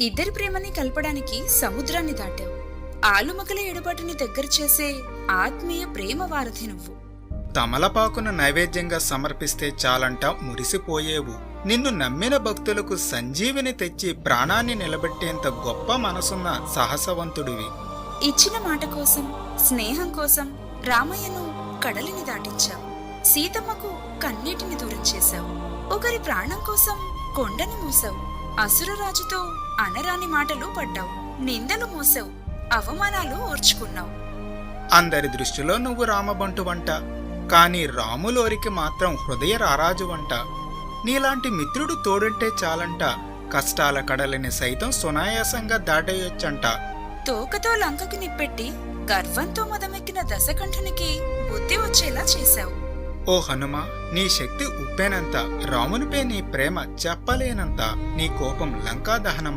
ఇద్దరి ప్రేమని కలపడానికి సముద్రాన్ని దాటావు. ఆలుమగల ఎడబాటుని దగ్గర చేసే ఆత్మీయ ప్రేమ వారధి నువ్వు. తమలపాకును నైవేద్యంగా సమర్పిస్తే చాలంట మురిసిపోయేవు. నిన్ను నమ్మిన భక్తులకు సంజీవిని తెచ్చి ప్రాణాన్ని నిలబెట్టేంత గొప్ప మనసున్న సాహసవంతుడివి. ఇచ్చిన మాట కోసం స్నేహం కోసం రామయ్యను కడలిని దాటించావు. సీతమ్మకు కన్నీటిని దూరం చేశావు. ఒకరి ప్రాణం కోసం కొండని మూసావు. అసురరాజుతో అనరాని మాటలు పడ్డావు. నిందలు మోసావు. అవమానాలు ఓర్చుకున్నావు. అందరి దృష్టిలో నువ్వు రామబంటు వంట. కాని రాములోరికి మాత్రం హృదయ రారాజు వంట. నీలాంటి మిత్రుడు తోడుంటే చాలంట. కష్టాల కడలిని సైతం సునాయాసంగా దాటేయొచ్చంట. తోకతో లంకకు నిప్పెట్టి గర్వంతో మదమెక్కిన దశకంఠునికి బుద్ధి వచ్చేలా చేశావు. ఓ హనుమ నీ శక్తి ఉప్పేనంత. రామునిపై నీ ప్రేమ చెప్పలేనంత. నీ కోపం లంకా దహనమంత.